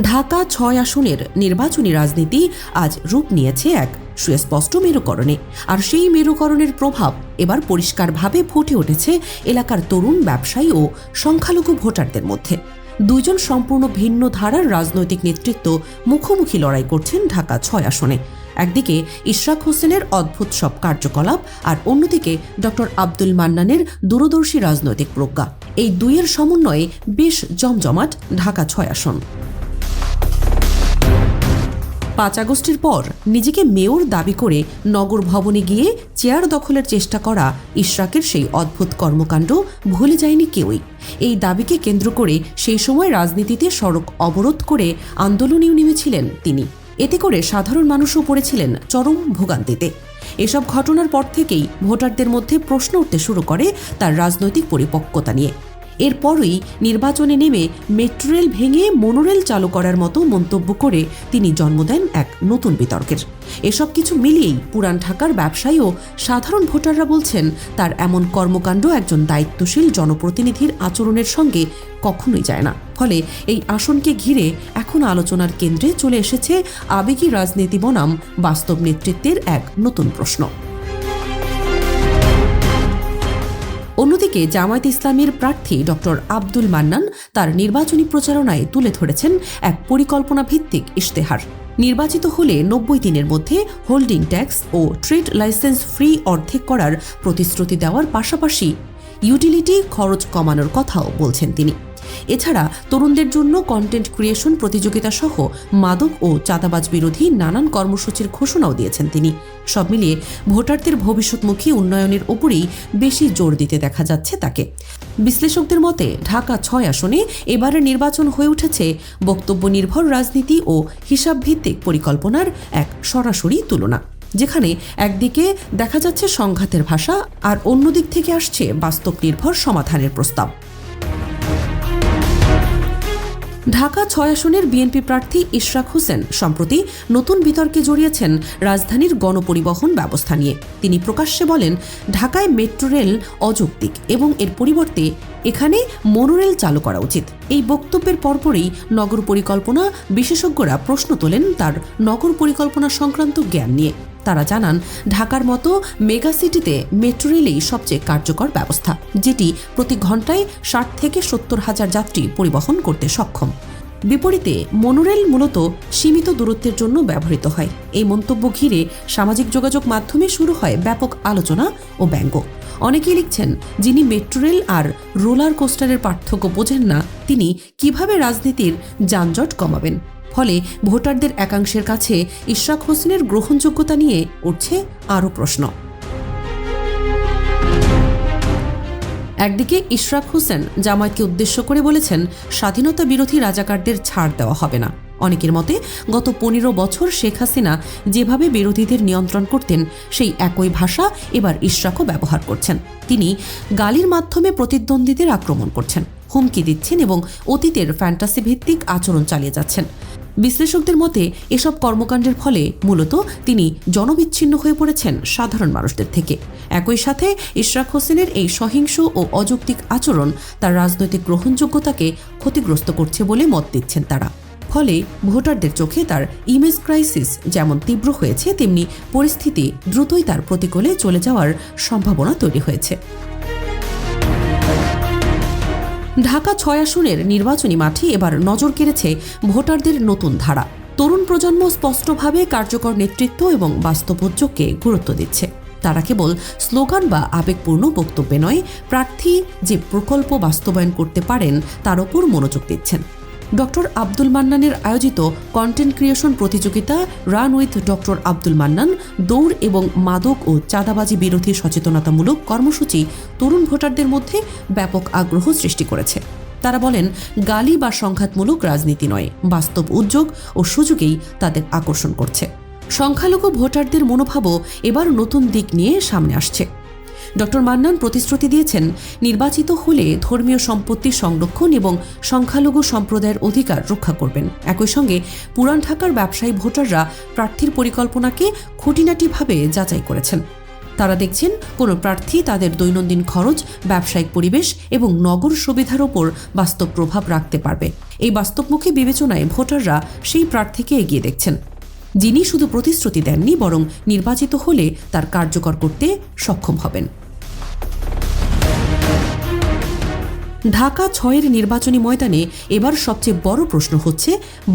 ঢাকা ছয় আসনের নির্বাচনী রাজনীতি আজ রূপ নিয়েছে এক সুস্পষ্ট মেরুকরণে। আর সেই মেরুকরণের প্রভাব এবার পরিষ্কারভাবে ফুটে উঠেছে এলাকার তরুণ ব্যবসায়ী ও সংখ্যালঘু ভোটারদের মধ্যে। দুইজন সম্পূর্ণ ভিন্ন ধারার রাজনৈতিক নেতৃত্ব মুখোমুখি লড়াই করছেন ঢাকা ছয় আসনে। একদিকে ইশরাক হোসেনের অদ্ভুত সব কার্যকলাপ আর অন্যদিকে ডক্টর আব্দুল মান্নানের দূরদর্শী রাজনৈতিক প্রজ্ঞা। এই দুইয়ের সমন্বয়ে বেশ জমজমাট ঢাকা ছয় আসন। পাঁচ আগস্টের পর নিজেকে মেয়র দাবি করে নগর ভবনে গিয়ে চেয়ার দখলের চেষ্টা করা ইশরাকের সেই অদ্ভুত কর্মকাণ্ড ভুলে যায়নি কেউই। এই দাবিকে কেন্দ্র করে সেই সময় রাজনীতিতে সড়ক অবরোধ করে আন্দোলনেও নেমেছিলেন তিনি। এতে করে সাধারণ মানুষও পড়েছিলেন চরম ভোগান্তিতে। এসব ঘটনার পর থেকেই ভোটারদের মধ্যে প্রশ্ন উঠতে শুরু করে তার রাজনৈতিক পরিপক্কতা নিয়ে। এরপরই নির্বাচনে নেমে মেট্রো রেল ভেঙে মনোরেল চালু করার মতো মন্তব্য করে তিনি জন্ম দেন এক নতুন বিতর্কের। এসব কিছু মিলিয়েই পুরান ঢাকার ব্যবসায়ী ও সাধারণ ভোটাররা বলছেন, তার এমন কর্মকাণ্ড একজন দায়িত্বশীল জনপ্রতিনিধির আচরণের সঙ্গে কখনোই যায় না। ফলে এই আসনকে ঘিরে এখন আলোচনার কেন্দ্রে চলে এসেছে আবেগী রাজনীতি বনাম বাস্তব নেতৃত্বের এক নতুন প্রশ্ন। অন্যদিকে জামায়াত ইসলামের প্রার্থী ডক্টর আব্দুল মান্নান তার নির্বাচনী প্রচারণায় তুলে ধরেছেন এক পরিকল্পনা ভিত্তিক ইশতেহার। নির্বাচিত হলে নব্বই দিনের মধ্যে হোল্ডিং ট্যাক্স ও ট্রেড লাইসেন্স ফ্রি অর্ধেক করার প্রতিশ্রুতি দেওয়ার পাশাপাশি ইউটিলিটি খরচ কমানোর কথাও বলছেন তিনি। এছাড়া তরুণদের জন্য কন্টেন্ট ক্রিয়েশন প্রতিযোগিতা সহ মাদক ও চাঁদাবাজ বিরোধী নানান কর্মসূচির ঘোষণাও দিয়েছেন তিনি। সব মিলিয়ে ভোটারদের ভবিষ্যৎমুখী উন্নয়নের ওপরেই বেশি জোর দিতে দেখা যাচ্ছে তাকে। বিশ্লেষকদের মতে, ঢাকা ছয় আসনে এবারের নির্বাচন হয়ে উঠেছে বক্তব্য নির্ভর রাজনীতি ও হিসাবভিত্তিক পরিকল্পনার এক সরাসরি তুলনা, যেখানে একদিকে দেখা যাচ্ছে সংঘাতের ভাষা আর অন্যদিক থেকে আসছে বাস্তব নির্ভর সমাধানের প্রস্তাব। ঢাকা ছয় আসনের বিএনপি প্রার্থী ইশরাক হোসেন সম্প্রতি নতুন বিতর্কে জড়িয়েছেন রাজধানীর গণপরিবহন ব্যবস্থা নিয়ে। তিনি প্রকাশ্যে বলেন, ঢাকায় মেট্রো রেল অযৌক্তিক এবং এর পরিবর্তে এখানে মনোরেল চালু করা উচিত। এই বক্তব্যের পরপরই নগর পরিকল্পনা বিশেষজ্ঞরা প্রশ্ন তোলেন তার নগর পরিকল্পনা সংক্রান্ত জ্ঞান নিয়ে। তারা জানান, ঢাকার মতো মেগা সিটিতে মেট্রো রেলেই সবচেয়ে কার্যকর ব্যবস্থা, যেটি প্রতি ঘন্টায় ষাট থেকে সত্তর হাজার যাত্রী পরিবহন করতে সক্ষম। বিপরীতে, মনোরেল মূলত সীমিত দূরত্বের জন্য ব্যবহৃত হয়। এই মন্তব্য ঘিরে সামাজিক যোগাযোগ মাধ্যমে শুরু হয় ব্যাপক আলোচনা ও ব্যঙ্গ। অনেকেই লিখছেন, যিনি মেট্রো রেল আর রোলার কোস্টারের পার্থক্য বোঝেন না, তিনি কীভাবে রাজনীতির যানজট কমাবেন? ফলে ভোটারদের একাংশের কাছে ইশরাক হোসেনের গ্রহণযোগ্যতা নিয়ে উঠছে আরও প্রশ্ন। একদিকে ইশরাক হোসেন জামায়াতকে উদ্দেশ্য করে বলেছেন, স্বাধীনতা বিরোধী রাজাকারদের ছাড় দেওয়া হবে না। অনেকের মতে, গত পনেরো বছর শেখ হাসিনা যেভাবে বিরোধীদের নিয়ন্ত্রণ করতেন, সেই একই ভাষা এবার ইশরাকও ব্যবহার করছেন। তিনি গালির মাধ্যমে প্রতিদ্বন্দ্বীদের আক্রমণ করছেন, হুমকি দিচ্ছেন এবং অতীতের ফ্যান্টাসি ভিত্তিক আচরণ চালিয়ে যাচ্ছেন। বিশ্লেষকদের মতে, এসব কর্মকাণ্ডের ফলে মূলত তিনি জনবিচ্ছিন্ন হয়ে পড়েছেন সাধারণ মানুষদের থেকে। একই সাথে ইশরাক হোসেনের এই সহিংস ও অযৌক্তিক আচরণ তার রাজনৈতিক গ্রহণযোগ্যতাকে ক্ষতিগ্রস্ত করছে বলে মত দিচ্ছেন তারা। ফলে ভোটারদের চোখে তার ইমেজ ক্রাইসিস যেমন তীব্র হয়েছে, তেমনি পরিস্থিতি দ্রুতই তার প্রতিকূলে চলে যাওয়ার সম্ভাবনা তৈরি হয়েছে। ঢাকা ছয় আসনের নির্বাচনী মাঠে এবার নজর কেড়েছে ভোটারদের নতুন ধারা। তরুণ প্রজন্ম স্পষ্টভাবে কার্যকর নেতৃত্ব এবং বাস্তবোদ্যোগকে গুরুত্ব দিচ্ছে। তারা কেবল স্লোগান বা আবেগপূর্ণ বক্তব্যে নয়, প্রার্থী যে প্রকল্প বাস্তবায়ন করতে পারেন তার ওপর মনোযোগ দিচ্ছেন। ডক্টর আব্দুল মান্নানের আয়োজিত কন্টেন্ট ক্রিয়েশন প্রতিযোগিতা run with doctor Abdul Mannan, দৌড় এবং মাদক ও চাঁদাবাজি বিরোধী সচেতনতামূলক কর্মসূচি তরুণ ভোটারদের মধ্যে ব্যাপক আগ্রহ সৃষ্টি করেছে। তারা বলেন, গালি বা সংঘাতমূলক রাজনীতি নয়, বাস্তব উদ্যোগ ও সুযোগেই তাদের আকর্ষণ করছে। সংখ্যালঘু ভোটারদের মনোভাবও এবার নতুন দিক নিয়ে সামনে আসছে। ডক্টর মান্নান প্রতিশ্রুতি দিয়েছেন, নির্বাচিত হলে ধর্মীয় সম্পত্তি সংরক্ষণ এবং সংখ্যালঘু সম্প্রদায়ের অধিকার রক্ষা করবেন। একই সঙ্গে পুরান ঢাকার ব্যবসায়ী ভোটাররা প্রার্থীর পরিকল্পনাকে খুঁটিনাটিভাবে যাচাই করেছেন। তারা দেখছেন, কোনো প্রার্থী তাদের দৈনন্দিন খরচ, ব্যবসায়িক পরিবেশ এবং নগর সুবিধার ওপর বাস্তব প্রভাব রাখতে পারবে। এই বাস্তবমুখী বিবেচনায় ভোটাররা সেই প্রার্থীকে এগিয়ে দেখছেন। যিনি শুধু প্রতিশ্রুতি দেননি বরং নির্বাচিত হলে তার কার্যকর করতে সক্ষম হবেন। ঢাকা ছয়ের নির্বাচনী ময়দানে এবার সবচেয়ে বড় প্রশ্ন হচ্ছে,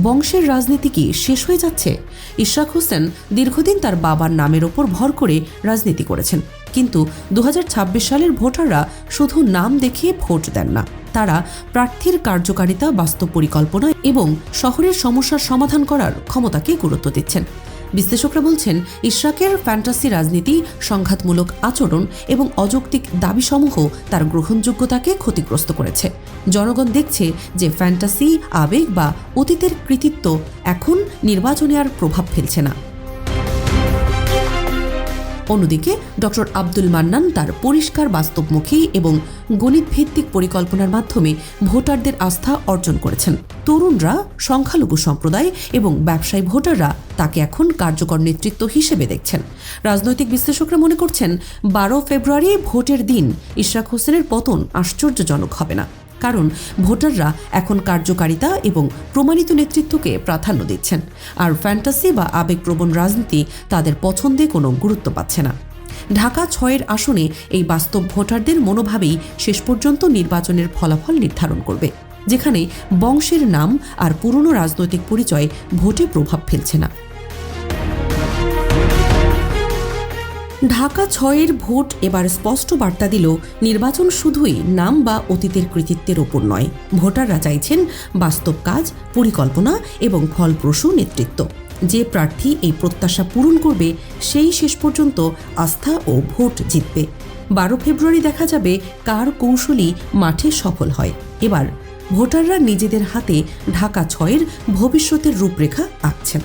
বংশের রাজনীতি কি শেষ হয়ে যাচ্ছে? ইশরাক হোসেন দীর্ঘদিন তার বাবার নামের ওপর ভর করে রাজনীতি করেছেন। কিন্তু দু হাজার ছাব্বিশ সালের ভোটাররা শুধু নাম দেখে ভোট দেন না, তারা প্রার্থীর কার্যকারিতা, বাস্তব পরিকল্পনা এবং শহরের সমস্যার সমাধান করার ক্ষমতাকে গুরুত্ব দিচ্ছেন। বিশ্লেষকরা বলছেন, ইশরাকের ফ্যান্টাসি রাজনীতি, সংঘাতমূলক আচরণ এবং অযৌক্তিক দাবিসমূহ তার গ্রহণযোগ্যতাকে ক্ষতিগ্রস্ত করেছে। জনগণ দেখছে যে ফ্যান্টাসি, আবেগ বা অতীতের কৃতিত্ব এখন নির্বাচনে আর প্রভাব ফেলছে না। অন্যদিকে, ডক্টর আব্দুল মান্নান তার পরিষ্কার বাস্তবমুখী এবং গণিতভিত্তিক পরিকল্পনার মাধ্যমে ভোটারদের আস্থা অর্জন করেছেন। তরুণরা সংখ্যালঘু সম্প্রদায় এবং ব্যবসায়ী ভোটাররা তাকে এখন কার্যকর নেতৃত্ব হিসেবে দেখছেন। রাজনৈতিক বিশ্লেষকরা মনে করছেন, বারো ফেব্রুয়ারি ভোটের দিন, ইশরাক হোসেনের পতন আশ্চর্যজনক হবে না। কারণ ভোটাররা এখন কার্যকারিতা এবং প্রমাণিত নেতৃত্বকে প্রাধান্য দিচ্ছেন। আর ফ্যান্টাসি বা আবেগপ্রবণ রাজনীতি তাদের পছন্দে কোনো গুরুত্ব পাচ্ছে না। ঢাকা ছয়ের আসনে এই বাস্তব ভোটারদের মনোভাবেই শেষ পর্যন্ত নির্বাচনের ফলাফল নির্ধারণ করবে, যেখানে বংশের নাম আর পুরনো রাজনৈতিক পরিচয় ভোটে প্রভাব ফেলছে না। ঢাকা ছয়ের ভোট এবার স্পষ্ট বার্তা দিল, নির্বাচন শুধুই নাম বা অতীতের কৃতিত্বের ওপর নয়। ভোটাররা চাইছেন বাস্তব কাজ, পরিকল্পনা এবং ফলপ্রসূ নেতৃত্ব। যে প্রার্থী এই প্রত্যাশা পূরণ করবে, সেই শেষ পর্যন্ত আস্থা ও ভোট জিতবে। বারো ফেব্রুয়ারি দেখা যাবে কার কৌশলী মাঠে সফল হয়। এবার ভোটাররা নিজেদের হাতে ঢাকা ছয়ের ভবিষ্যতের রূপরেখা আঁকছেন।